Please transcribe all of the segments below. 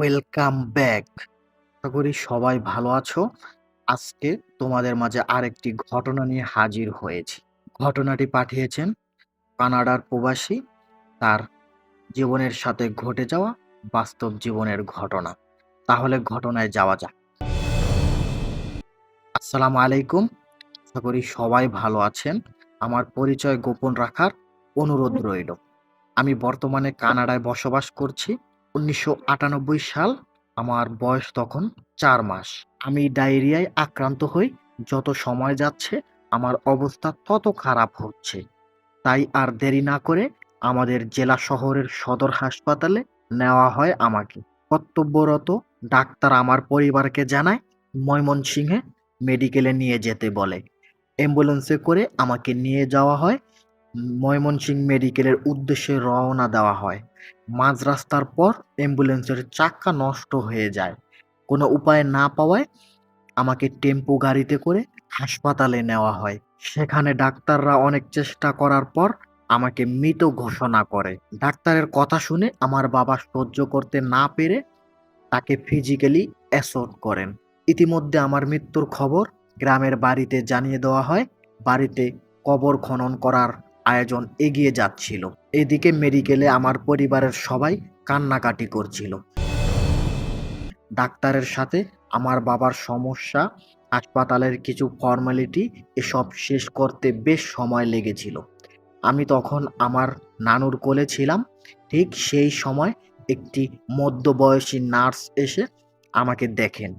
Welcome back আশা করি সবাই ভালো আছো। আজকে তোমাদের মাঝে আরেকটি ঘটনা নিয়ে হাজির হয়েছি। ঘটনাটি পাঠিয়েছেন কানাডার প্রবাসী। তার জীবনের সাথে ঘটে যাওয়া বাস্তব জীবনের ঘটনা। তাহলে ঘটনায় যাওয়া যাক। আসসালামু আলাইকুম। আশা করি সবাই ভালো আছেন। আমার পরিচয় গোপন রাখার অনুরোধ রইল। আমি বর্তমানে কানাডায় বসবাস করছি। উনিশশো আটানব্বই সাল আমার বয়স তখন চার মাস। আমি ডায়রিয়ায় আক্রান্ত হই, যত সময় যাচ্ছে আমার অবস্থা তত খারাপ হচ্ছে। তাই আর দেরি না করে আমাদের জেলা শহরের সদর হাসপাতালে নেওয়া হয় আমাকে। কর্তব্যরত ডাক্তার আমার পরিবারকে জানায়, ময়মনসিংহে মেডিকেলে নিয়ে যেতে বলে। অ্যাম্বুলেন্সে করে আমাকে নিয়ে যাওয়া হয় ময়মনসিংহ মেডিকেলের উদ্দেশ্যে রওনা দেওয়া হয়। মাঝ রাস্তার পর অ্যাম্বুলেন্সের চাক্কা নষ্ট হয়ে যায়। কোনো উপায় না পাওয়ায় আমাকে টেম্পো গাড়িতে করে হাসপাতালে নেওয়া হয়। সেখানে ডাক্তাররা অনেক চেষ্টা করার পর আমাকে মৃত ঘোষণা করে। ডাক্তারের কথা শুনে আমার বাবা সহ্য করতে না পেরে তাকে ফিজিক্যালি অ্যাসল্ট করেন। ইতিমধ্যে আমার মৃত্যুর খবর গ্রামের বাড়িতে জানিয়ে দেওয়া হয়। বাড়িতে কবর খনন করার আয়োজন এগিয়ে যাচ্ছিল। এদিকে মেডিকেলে আমার পরিবারের সবাই কান্নাকাটি করছিল। ডাক্তারের সাথে আমার বাবার সমস্যা, হাসপাতালের কিছু ফর্মালিটি, এসব শেষ করতে বেশ সময় লেগেছিল। আমি তখন আমার নানুর কোলে ছিলাম। ঠিক সেই সময় একটি মধ্যবয়সী নার্স এসে আমাকে দেখেন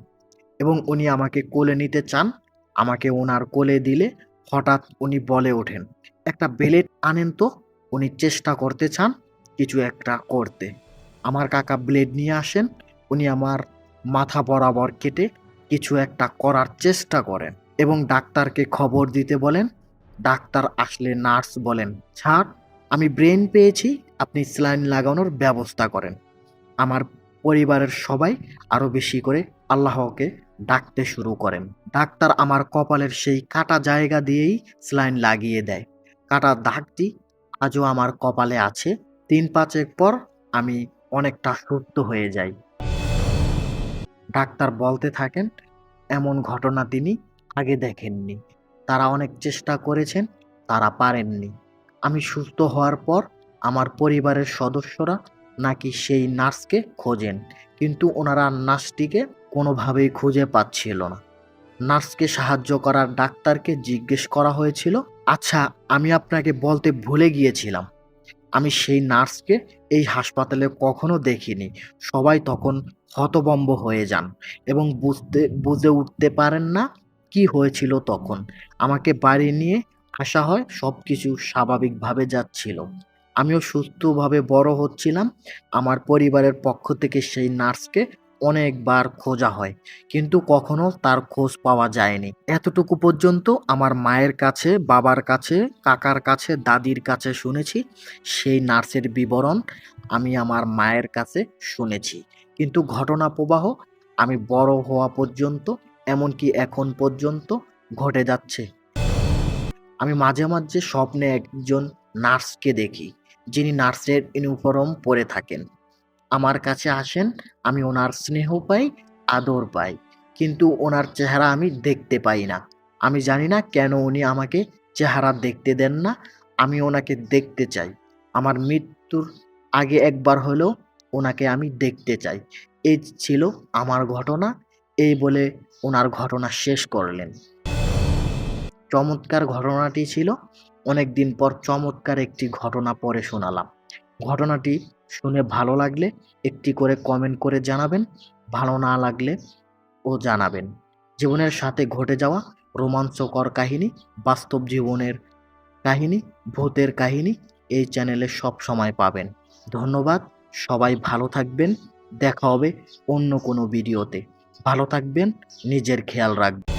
এবং উনি আমাকে কোলে নিতে চান। আমাকে ওনার কোলে দিলে হঠাৎ উনি বলে ওঠেন, একটা বেলেট আনেন তো, উনি চেষ্টা করতে চান কিছু একটা করতে। আমার কাকা ব্লেড নিয়ে আসেন, উনি আমার মাথা বরাবর কেটে কিছু একটা করার চেষ্টা করেন এবং ডাক্তারকে খবর দিতে বলেন, ডাক্তার আসলে নার্স বলেন ছাড় আমি ব্রেন পেয়েছি, আপনি স্যালাইন লাগানোর ব্যবস্থা করেন। আমার পরিবারের সবাই আরও বেশি করে আল্লাহকে ডাকতে শুরু করেন। ডাক্তার আমার কপালের সেই কাটা জায়গা দিয়েই স্যালাইন লাগিয়ে দেয়। কাটা দাগটি আজও আমার কপালে আছে। তিন পাঁচেক পর আমি অনেকটা সুস্থ হয়ে যাই। ডাক্তার বলতে থাকেন, এমন ঘটনা তিনি আগে দেখেননি। তারা অনেক চেষ্টা করেছেন, তারা পারেননি। আমি সুস্থ হওয়ার পর আমার পরিবারের সদস্যরা নাকি সেই নার্সকে খোঁজেন, কিন্তু ওনারা নার্সটিকে কোনোভাবেই খুঁজে পাচ্ছিল না। নার্সকে সাহায্য করার ডাক্তারকে জিজ্ঞেস করা হয়েছিল আচ্ছা আমি আপনাকে বলতে ভুলে গিয়েছিলাম। আমি সেই নার্সকে এই হাসপাতালে কখনো দেখিনি। সবাই তখন হতবম্ব হয়ে যান এবং বুঝতে, বুঝে উঠতে পারেন না কি হয়েছিল তখন। আমাকে বাড়ি নিয়ে আসা হয় সব কিছু স্বাভাবিকভাবে যাচ্ছিল। আমিও সুস্থভাবে বড় হচ্ছিলাম। আমার পরিবারের পক্ষ থেকে সেই নার্সকে অনেকবার খোঁজা হয়, কিন্তু কখনো তার খোঁজ পাওয়া যায়নি। এতটুকু পর্যন্ত আমার মায়ের কাছে, বাবার কাছে, কাকার কাছে, দাদির কাছে শুনেছি, সেই নার্সের বিবরণ আমি আমার মায়ের কাছে শুনেছি। কিন্তু ঘটনা প্রবাহ আমি বড় হওয়া পর্যন্ত, এমনকি এখন পর্যন্ত ঘটে যাচ্ছে। আমি মাঝে মাঝে স্বপ্নে একজন নার্সকে দেখি, যিনি নার্সের ইউনিফর্ম পরে থাকেন। আমার কাছে আসেন, আমি ওনার স্নেহ পাই, আদর পাই। কিন্তু ওনার চেহারা আমি দেখতে পাই না। আমি জানি না কেন উনি আমাকে চেহারা দেখতে দেন না, আমি ওনাকে দেখতে চাই। আমার মৃত্যুর আগে একবার হলেও ওনাকে আমি দেখতে চাই। এই ছিল আমার ঘটনা, এই বলে ওনার ঘটনা শেষ করলেন। চমৎকার ঘটনাটি ছিল অনেক দিন পর চমৎকার একটি ঘটনা পরে শোনালাম। ঘটনাটি শুনে ভালো লাগলে একটি করে কমেন্ট করে জানাবেন, ভালো না লাগলে ও জানাবেন। জীবনের সাথে ঘটে যাওয়া রোমাঞ্চকর কাহিনী, বাস্তব জীবনের কাহিনী, ভূতের কাহিনী এই চ্যানেলে সব সময় পাবেন। ধন্যবাদ, সবাই ভালো থাকবেন, দেখা হবে অন্য কোনো ভিডিওতে ভালো থাকবেন, নিজের খেয়াল রাখবেন।